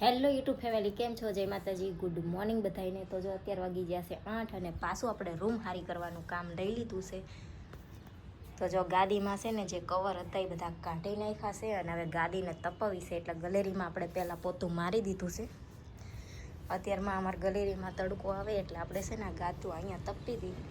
Hello YouTube family, કેમ છો? જય માતાજી, ગુડ મોર્નિંગ બધાને તો જો અત્યારે વાગી ગયા છે આઠ અને પાછું આપણે રૂમ હારી કરવાનું કામ લઈ લીધું છે. તો જો ગાદીમાં છે ને જે કવર હતા એ બધા કાઢી નાખ્યા છે અને હવે ગાદીને તપાવી છે એટલે ગલેરીમાં આપણે પહેલાં પોતું મારી દીધું છે. અત્યારમાં અમારા ગલેરીમાં તડકો આવે એટલે આપણે છે ને ગાતું અહીંયા તપી દીધું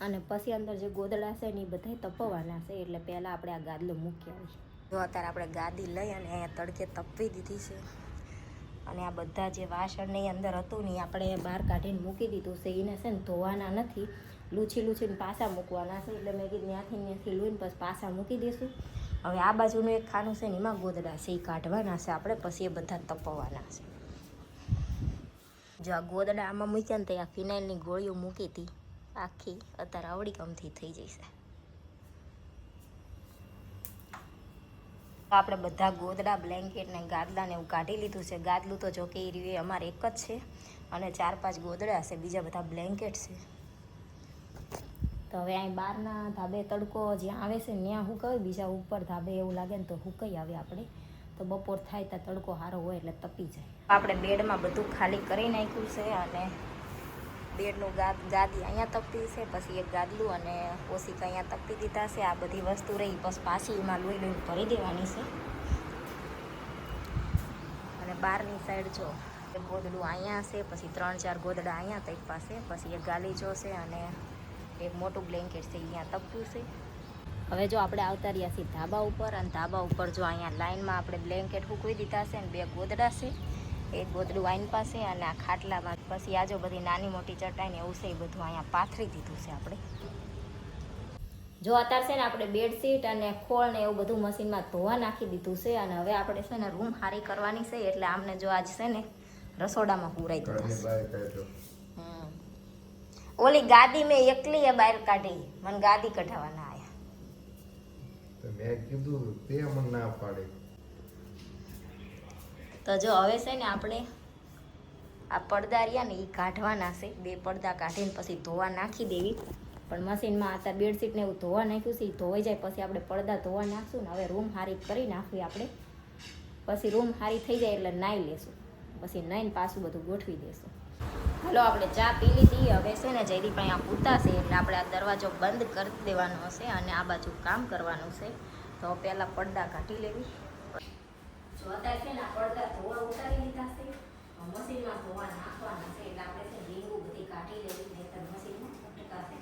અને પછી અંદર જે ગોદડા છે ને એ બધા તપવાના છે એટલે પહેલાં આપણે આ ગાદલું મૂકી આવીએ. જો અત્યારે આપણે ગાદી લઈ અને અહીંયા તડકે તપવી દીધી છે. અને આ બધા જે વાસણની અંદર હતું ને આપણે બહાર કાઢીને મૂકી દીધું છે. એને છે ને ધોવાના નથી. લૂછી લૂછીને પાછા મૂકવાના છે. એટલે મેં કીધું ત્યાંથી ત્યાંથી લૂઈને પછી પાછા મૂકી દઈશું. હવે આ બાજુનું એક ખાનું છે ને એમાં ગોદડા છે. એ કાઢવાના છે આપણે, પછી એ બધા તપવાના છે. જો આ ગોદડા આમાં મૂક્યા ને તો આ ફિનાઇલની ગોળીઓ મૂકી હતી આખી અત્યારે આવડી કમથી થઈ જશે આપણે બધા ગોદડા બ્લેન્કેટ ને ગાદલાને એવું કાઢી લીધું છે. ગાદલું તો જોકે એ રીતે અમારે એક જ છે અને ચાર પાંચ ગોદડા છે બીજા બધા બ્લેન્કેટ છે. તો હવે અહીં બહારના ધાબે તડકો જ્યાં આવે છે ત્યાં કહ્યું બીજા ઉપર ધાબે એવું લાગે ને તો હુકાઈ આવે આપણે. તો બપોર થાય ત્યાં તડકો સારો હોય એટલે તપી જાય. આપણે બેડમાં બધું ખાલી કરી નાખ્યું છે અને બેડનું ગાદ, ગાદી અહીંયા તપતી છે, પછી એક ગાદલું અને ઓછી અહીંયા તપતી દીધા છે. આ બધી વસ્તુ રહી, પછી પાછી એમાં લોહી લોહી ભરી દેવાની છે. અને બહારની સાઈડ જો એક ગોદડું અહીંયા છે, પછી ત્રણ ચાર ગોદડા અહીંયા તપ પાસે પછી એક ગાલીચો છે અને એક મોટું બ્લેન્કેટ છે અહીંયા તપ્યું છે. હવે જો આપણે આવતા રહ્યા છીએ ધાબા ઉપર, અને ધાબા ઉપર જો અહીંયા લાઈનમાં આપણે બ્લેન્કેટ સૂકવી દીધા છે અને બે ગોદડા છે. એક ગોતડું વાઈન પાસે અને આ ખાટલામાં. પછી આજો બધી નાની મોટી ચટાઈ ને એવું છે એ બધું અહીંયા પાથરી દીધું છે આપણે. જો અત્યારે છે ને આપણે બેડશીટ અને ખોળ ને એવું બધું મશીનમાં ધોવા નાખી દીધું છે અને હવે આપણે છે ને રૂમ હારી કરવાની છે એટલે આમને જો આજ છે ને રસોડામાં પૂરાઈ દીધા. ઓલી ગાદી મેં એકલી બહાર કાઢી. મને ગાદી કઢાવવાના આયા. મેં કીધું તે મને ના પાડી. તો જો હવે છે ને આપણે આ પડદા રહ્યા ને એ કાઢવાના છે. બે પડદા કાઢીને પછી ધોવા નાખી દેવી. પણ મશીનમાં આતા બેડશીટ ને એવું ધોવા નાખ્યું છે. એ ધોવાઈ જાય પછી આપણે પડદા ધોવા નાખશું ને હવે રૂમ હારી કરી નાખવી આપણે. પછી રૂમ હારી થઈ જાય એટલે નાહી લેશું. પછી નાહીને પાછું બધું ગોઠવી દેશું. હાલો, આપણે ચા પી લીધી. હવે છે ને જયદીપ અહીંયા પૂતા એટલે આપણે આ દરવાજો બંધ કરી દેવાનો હશે અને આ બાજુ કામ કરવાનું છે. તો પહેલાં પડદા કાઢી લેવી. જો અત્યારે છે ને આ પડદા ધોવા ઉતારી લીધા છે મશીનમાં ધોવા નાખવાના છે એટલે આપણે છે લીંબુ બધી કાઢી લેવી નહીતર મશીનમાં ફટકાશે.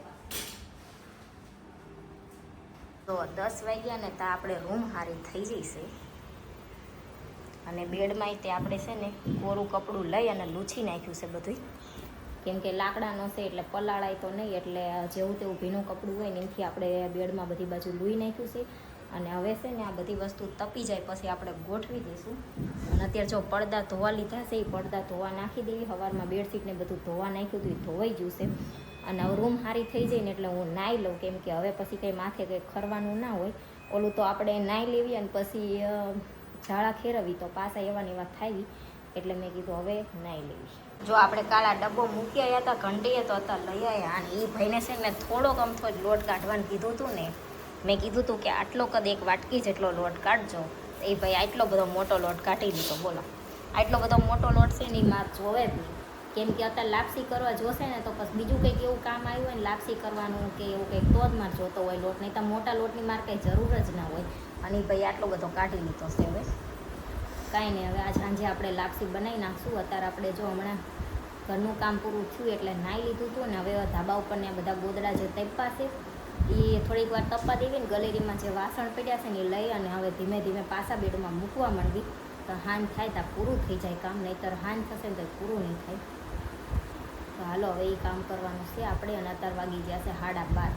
તો દસ વાગ્યા ને તો આપણે રૂમ હારી થઈ જઈશે અને બેડમાં તે આપણે છે ને કોરું કપડું લઈ અને લૂછી નાખ્યું છે બધું કેમ કે લાકડાનો છે એટલે પલાળાય તો નહીં, એટલે જેવું તેવું ભીનું કપડું હોય ને એનાથી આપણે બેડમાં બધી બાજુ લૂઈ નાખ્યું છે. અને હવે છે ને આ બધી વસ્તુ તપી જાય પછી આપણે ગોઠવી દઈશું. અને અત્યારે જો પડદા ધોવા લીધા છે એ પડદા ધોવા નાખી દેવી. સવારમાં બેડશીટને બધું ધોવા નાખ્યું હતું એ ધોવાઈ ગયું અને હવે રૂમ સારી થઈ જાય ને એટલે હું નાહી લઉં કેમ કે હવે પછી કંઈ માથે કંઈ ખરવાનું ના હોય. ઓલું તો આપણે નાહી લેવી અને પછી ઝાડા ખેરવી તો પાછા એવા ને એવા થાય. એટલે મેં કીધું હવે નાહી લેવી જો આપણે કાળા ડબ્બો મૂકી આવ્યા હતા, ઘંટીએ તો હતા, લઈ આવ્યા. અને એ ભાઈને છે ને થોડોક અમથો જ લોટ કાઢવાનું કીધું હતું ને મેં કીધું હતું કે આટલો કદ એક વાટકી જેટલો લોટ કાઢજો. એ ભાઈ આટલો બધો મોટો લોટ કાઢી લીધો, બોલો. આટલો બધો મોટો લોટ છે ને એ માર જોવે જ નહીં કેમ કે અત્યારે લાપસી કરવા જોશે ને તો પછી બીજું કંઈક એવું કામ આવ્યું હોય ને લાપસી કરવાનું કે એવું કંઈક તો જ માર જોતો હોય લોટ, નહીં તો મોટા લોટની માર કંઈ જરૂર જ ના હોય. અને એ ભાઈ આટલો બધો કાઢી લીધો છે હવે. કાંઈ નહીં, હવે આ સાંજે આપણે લાપસી બનાવી નાખશું. અત્યારે આપણે જો હમણાં ઘરનું કામ પૂરું થયું એટલે નાહી લીધું હતું ને હવે ધાબા ઉપર ને બધા ગોદડા જે તપ્પા છે એ થોડીક વાર તપવા દેવી ને ગલેરીમાં જે વાસણ પડ્યા છે ને એ લઈ અને હવે ધીમે ધીમે પાછા બેડમાં મૂકવા માંડવી તો હાન થાય ત્યાં પૂરું થઈ જાય કામ, નહીંતર હાન થશે ને તો પૂરું નહીં થાય. તો હાલો, હવે એ કામ કરવાનું છે આપણે અને અત્યારે વાગી ગયા છે સાડા બાર.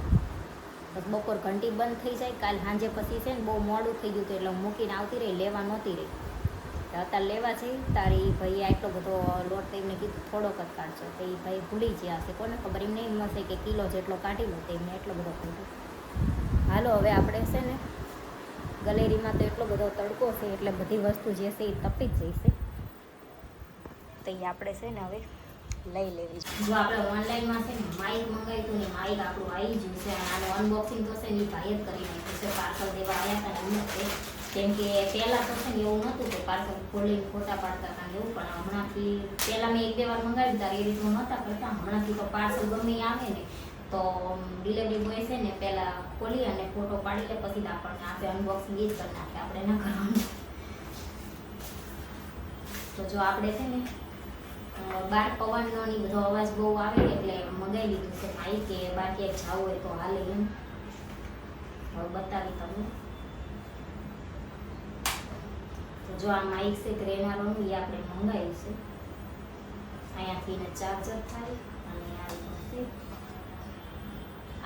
બસ બપોર ઘંટી બંધ થઈ જાય, કાલ સાંજે પછી છે ને બહુ મોડું થઈ ગયું હતું એટલે મૂકીને આવતી રહી, લેવા નહોતી રહી. અત્યારે લેવા છે તારી ભાઈ આટલો બધો લોટ તો એમને કીધું થોડોક જ કાઢજો તો એ ભાઈ ભૂલી ગયા હશે. કોને ખબર? એમને એમ હશે કે કિલો જેટલો કાઢી લો તો એમને એટલો બધો કાઢ્યો હાલો, હવે આપણે છે ને, ગલેરીમાં તો એટલો બધો તડકો છે, એટલે બધી વસ્તુ જે છે એ તપી જ જઈશે તો એ આપણે છે ને હવે લઈ લેવી. છે જો આપણે ઓનલાઈનમાં છે ને માઇક મંગાવ્યું ને માઇક આપણું આવી ગયું છે. અને અનબોક્સિંગ તો છે ને એ ભાઈ જ કરી નાખ્યું છે. પાર્સલ દેવા આવ્યા હતા ને જ કેમ કે પહેલાં તો છે ને એવું નહોતું કે પાર્સલ ખોલીને ફોટા પાડતા હતા એવું, પણ હમણાંથી પહેલાં મેં એક બે વાર મંગાવ્યું ત્યારે એ રીતનું નહોતા કરતા. હમણાંથી તો પાર્સલ ગમે આવે ને, તો ડિલિવરી બોય છે ને પહેલાં ખોલી અને ફોટો પાડી લે, પછી આપણને આપે અનબોક્સિંગ એ જ કરી નાખે, આપણે ન કરવાનું. તો જો આપણે છે ને બાર પવનનો ની બધો અવાજ બહુ આવે એટલે મંગાવી લીધું છે. ભાઈ કે ક્યાંક જવું હોય તો હાલે એમ. હવે બતાવી તમને તો જો આ માઇક છે ગ્રેનારોનું એ આપણે મંગાવ્યું છે. અહીંયાથી એને ચાર્જર થાય અને આ છે.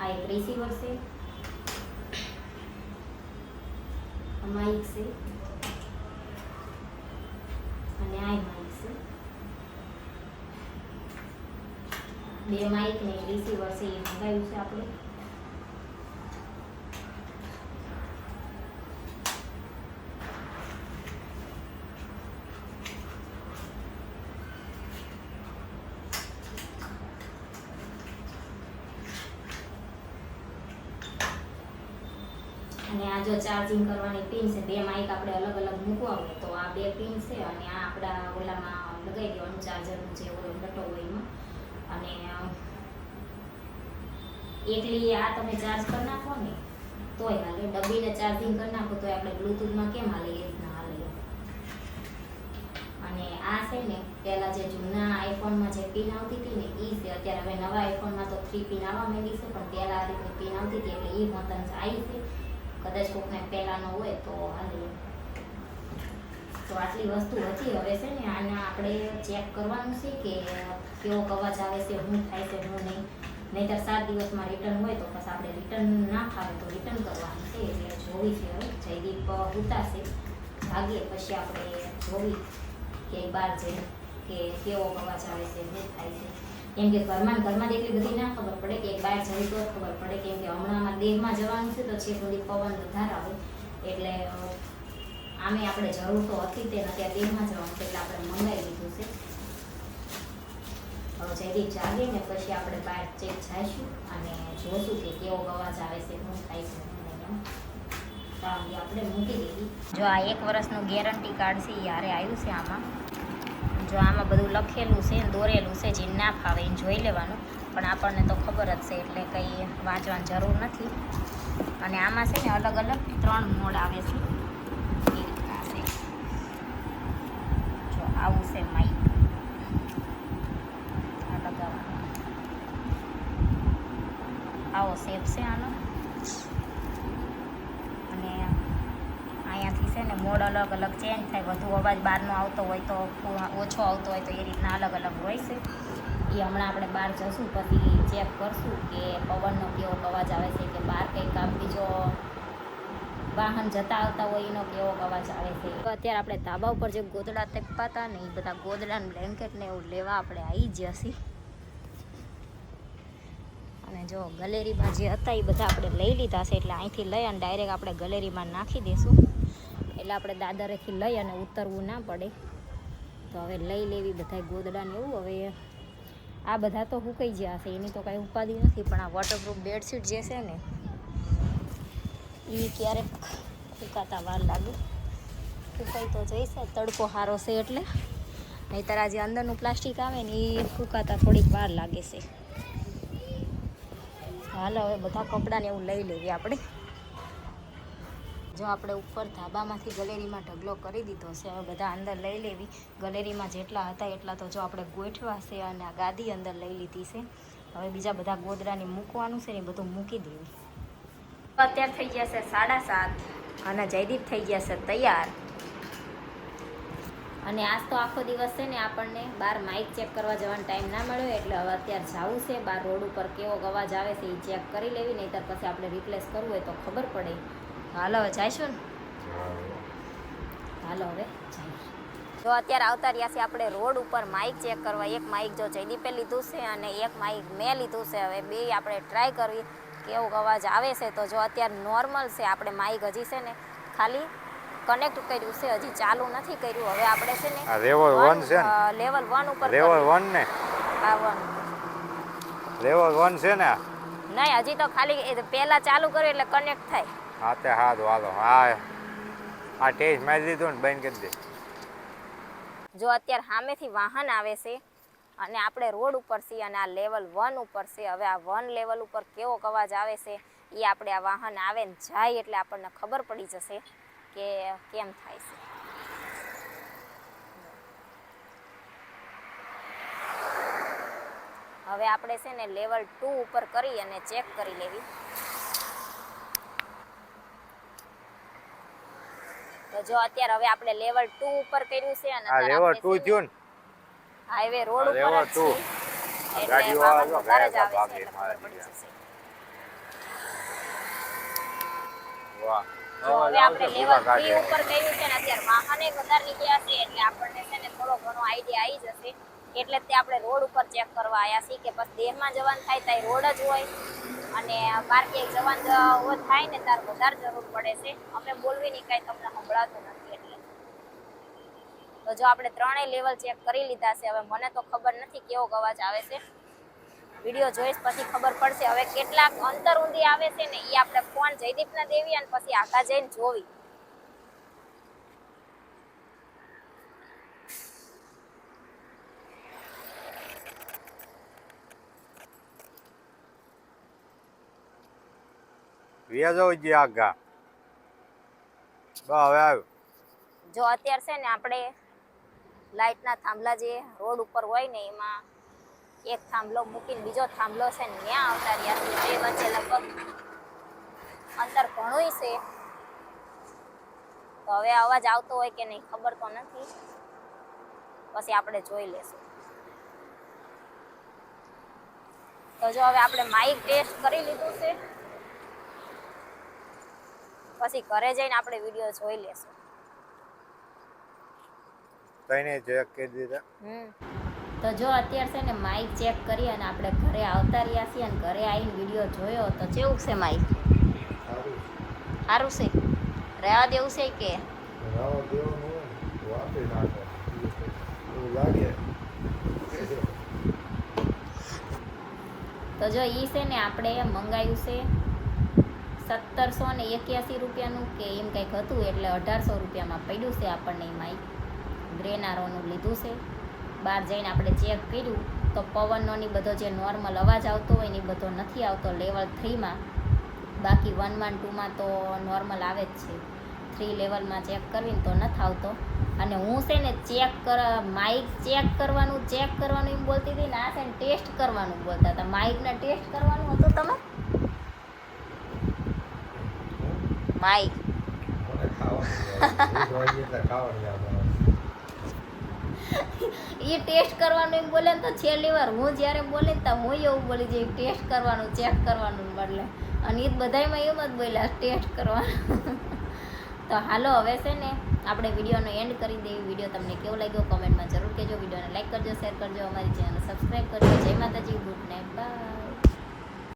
આ એક રિસીવર છે. આ માઇક છે. અને આ માઇક છે. બે માઇક ને રિસીવર છે, એ મંગાવ્યું છે આપણે અને આ જો ચાર્જિંગ કરવાની પિન છે, બે માઇક આપણે અલગ અલગ મૂકવા હોય તો આ બે પિન છે અને આ આપણા ઓલામાં લગાવી દેવાનું ચાર્જરનું જે ઓલો લટો હોય એમાં. અને એકલી આ તમે ચાર્જ કરી નાખો ને, તોય હાલે. ડબ્બીને ચાર્જિંગ કરી નાખો, તોય આપણે બ્લૂટૂથમાં કેમ હાલે? એ રીતના હાલે. અને આ છે ને, પહેલાં જે જૂના આઈફોનમાં જે પિન આવતી હતી ને એ છે. અત્યારે હવે નવા આઈફોનમાં તો થ્રી પિન આવવા માંડી છે, પણ પહેલાં આ રીતની પિન આવતી હતી એટલે એ મતન આવી છે. કદાચ કોકને પહેલાંનો હોય તો હાલે. તો આટલી વસ્તુ હતી હવે છે ને આના આપણે ચેક કરવાનું છે કે કેવો અવાજ આવે છે, શું થાય છે, શું નહીં. નહીતર સાત દિવસમાં રિટર્ન હોય તો પછી આપણે રિટર્ન ના ફાવે તો રિટર્ન કરવાનું છે. એટલે જોવી છે હવે. જયદીપ ઉતારશે. ભાગીએ પછી આપણે જોવી કે બહાર જઈ કે કેવો અવાજ આવે છે, શું થાય છે. કેમ કે ઘરમાં ઘરમાં એટલી બધી ના ખબર પડે કે બહાર જઈ તો ખબર પડે. કેમ કે હમણાં અમારા દેહમાં જવાનું છે તો છે બધી પવન વધારે આવે. એટલે આમે આપણે જરૂર તો હતી તે નથી આ દેહમાં જવાનું છે એટલે આપણે મંગાવી લીધું છે. હવે જયદીપ જાગે ને પછી આપણે બહાર ચેક જઈશું અને જોશું કે કેવો અવાજ આવે છે, શું થાય છે આપણે મૂકી દીધી. જો આ એક વર્ષનું ગેરંટી કાર્ડ છે યારે આવ્યું છે આમાં. જો આમાં બધું લખેલું છે દોરેલું છે, જે ના ફાવે એ જોઈ લેવાનું. પણ આપણને તો ખબર જ છે, એટલે કંઈ વાંચવાની જરૂર નથી. અને આમાં છે ને અલગ અલગ ત્રણ મોડ આવે છે. એ રીતના છે જો આવું છે માઇક આ લગાવવાનું આવો શેપ છે આનો અને અહીંયાથી છે ને મોડ અલગ અલગ ચેન્જ થાય, વધુ અવાજ બહારનો આવતો હોય તો ઓછો આવતો હોય તો એ રીતના અલગ અલગ હોય છે. એ હમણાં આપણે બહાર જશું, પછી ચેક કરશું કે પવનનો કેવો અવાજ આવે છે કે બહાર કંઈક આમ બીજો વાહન જતા આવતા હોય એનો કેવો અવાજ આવે છે. અત્યારે આપણે ધાબા ઉપર જે ગોદડા તેપાતા ને એ બધા ગોદડા બ્લેન્કેટ ને એવું લેવા આપણે આવી જ છીએ. અને જો ગલેરીમાં જે હતા એ બધા આપણે લઈ લીધા છે, એટલે અહીંથી લઈ અને ડાયરેક્ટ આપણે ગલેરીમાં નાખી દઈશું એટલે આપણે દાદરેથી લઈ અને ઉતરવું ના પડે. તો હવે લઈ લેવી બધા ગોદડાને એવું. હવે આ બધા તો હુકાઈ ગયા છે એની તો કાંઈ ઉપાધિ નથી, પણ આ વોટરપ્રૂફ બેડશીટ જે છે ને એ ક્યારેક સુકાતા વાર લાગે. સુકાઈ તો જઈશે, તડકો સારો છે એટલે. નહીં આ જે અંદરનું પ્લાસ્ટિક આવે ને એ સુકાતા થોડીક વાર લાગે છે. હાલ, હવે બધા કપડાને એવું લઈ લેવી આપણે. જો આપણે ઉપર ધાબામાંથી ગલેરીમાં ઢગલો કરી દીધો છે, હવે બધા અંદર લઈ લેવી. ગલેરીમાં જેટલા હતા એટલા તો જો આપણે ગોઠવા છે અને આ ગાદી અંદર લઈ લીધી છે. હવે બીજા બધા ગોદડાને મૂકવાનું છે ને બધું મૂકી દેવું. અત્યારે થઈ ગયા છે સાડા સાત અને જયદીપ થઈ ગયા છે તૈયાર. અને આજ તો આખો દિવસ છે ને આપણને બહાર માઇક ચેક કરવા જવાનો ટાઈમ ના મળ્યો, એટલે હવે અત્યારે જવું છે. બહાર રોડ ઉપર કેવો અવાજ આવે છે એ ચેક કરી લેવી, નહીંતર પછી આપણે રિપ્લેસ કરવું હોય તો ખબર પડે. હાલો હવે જઈશું ને? હાલો હવે જો અત્યારે આવતા રહ્યા છે આપણે રોડ ઉપર માઇક ચેક કરવા. એક માઇક જો જયદીપે લીધું છે અને એક માઇક મેં લીધું છે. હવે બે આપણે ટ્રાય કરવી. કેવો અવાજ આવે છે? તો જો અત્યારે નોર્મલ છે આપણે માઇક હજી છે ને ખાલી કનેક્ટ કર્યું છે. હજી ચાલુ નથી કર્યું. હવે આપણે છે ને લેવલ level છે લેવલ વન ઉપર લેવલ કરવું. વન ને? આ વન લેવલ વન છે ને નહીં હજી તો ખાલી પહેલા ચાલુ કર્યું એટલે કનેક્ટ થાય. હા તે હાલો હા આ ટેસ્ટ મારી દીધું ને બંધ કરી દે. જો અત્યારે સામેથી વાહન આવે છે અને આપણે રોડ ઉપર છીએ અને આ લેવલ વન ઉપર છે, હવે આ વન લેવલ ઉપર કેવો અવાજ આવે છે એ આપણે આ વાહન આવે ને જાય એટલે આપણને ખબર પડી જશે કે કેમ થાય છે. હવે આપણે છે ને લેવલ ટુ ઉપર કરી અને ચેક કરી લેવી. તો જો અત્યારે હવે આપણે લેવલ 2 ઉપર કર્યું છે અને આ લેવલ આપણે ટુ છે ને. થયું ને હાઈવે રોડ ઉપર લેવલ જ two. છે એટલે ગાડીઓ વાહન આવે જ છે વાહ. હવે આપણે લેવલ પૂરા ઉપર કર્યું છે ને અત્યારે વાહને વધારે નીકળ્યા છે એટલે આપણને છે ને થોડો ઘણો આઈડિયા આવી જશે. એટલે તે આપણે રોડ ઉપર ચેક કરવા આવ્યા છીએ કે પછી દેહમાં જવાનું થાય ત્યાં રોડ જ હોય. અને બહાર ક્યાંય જવાન ઓ થાય ને ત્યારે વધારે જરૂર પડે છે. અમે બોલવી નહીં કાંઈ તમને સંભળાતું નથી એટલે. તો જો આપણે ત્રણેય લેવલ ચેક કરી લીધા છે, હવે મને તો ખબર નથી કેવો અવાજ આવે છે. વીડિયો જોઈશ, પછી ખબર પડશે હવે કેટલાક અંતર ઊંધી આવે છે ને એ આપણે ફોન જયદીપને દેવી અને પછી આખા જઈને જોવી. વ્યાજો જે આગા બા, હવે આવ્યું. જો અત્યારે છે ને આપણે લાઇટના થાંભલા જે રોડ ઉપર હોય ને એમાં એક થાંભલો મૂકીને બીજો થાંભલો છે ને ત્યાં આવતા રહ્યા છે. બે વચ્ચે લગભગ અંતર ઘણું છે. તો હવે અવાજ આવતો હોય કે નહીં ખબર તો નથી. પછી આપણે જોઈ લેશું. તો જો હવે આપણે માઇક ટેસ્ટ કરી લીધું છે. પછી ઘરે જઈને આપણે વીડિયો જોઈ લેશું. તઈને ચેક કરી દીધા. તો જો અત્યારે છે ને માઇક ચેક કરી અને આપણે ઘરે આવતા રહ્યા છીએ અને ઘરે આવીને વીડિયો જોયો તો કેવું છે માઇક સારું. છે? રહેવા દેવું છે કે? એવું લાગે. તો જો એ છે ને આપણે મંગાવ્યું છે સત્તરસો ને એક્યાસી રૂપિયાનું કે એમ કંઈક હતું એટલે અઢારસો રૂપિયામાં પડ્યું છે આપણને એ માઇક ગ્રેનારોનું લીધું છે. બહાર જઈને આપણે ચેક કર્યું તો પવનનોની બધો જે નોર્મલ અવાજ આવતો હોય એ બધો નથી આવતો લેવલ થ્રીમાં બાકી વન વન ટુમાં તો નોર્મલ આવે જ છે. થ્રી લેવલમાં ચેક કરવીને તો નથી આવતો. અને હું છે ને ચેક કર માઇક ચેક કરવાનું ચેક કરવાનું એમ બોલતી હતી ને આ છે ને ટેસ્ટ કરવાનું બોલતા હતા. માઇકને ટેસ્ટ કરવાનું હતું તમે? આવે એ ટેસ્ટ કરવાનું એમ બોલે ને તો છેલ્લી વાર હું જ્યારે બોલે ને તો હું એવું બોલી જઈ ટેસ્ટ કરવાનું ચેક કરવાનું બદલે અને એ બધાયમાં એમ જ બોલ્યા ટેસ્ટ કરવાનું. તો હાલો હવે છે ને આપણે વિડીયોનો એન્ડ કરી દઈએ વીડિયો તમને કેવો લાગ્યો કોમેન્ટમાં જરૂર કહેજો. વિડીયોને લાઈક કરજો શેર કરજો અમારી ચેનલ સબસ્ક્રાઈબ કરજો. જય માતાજી ગુડ નાઇટ બાય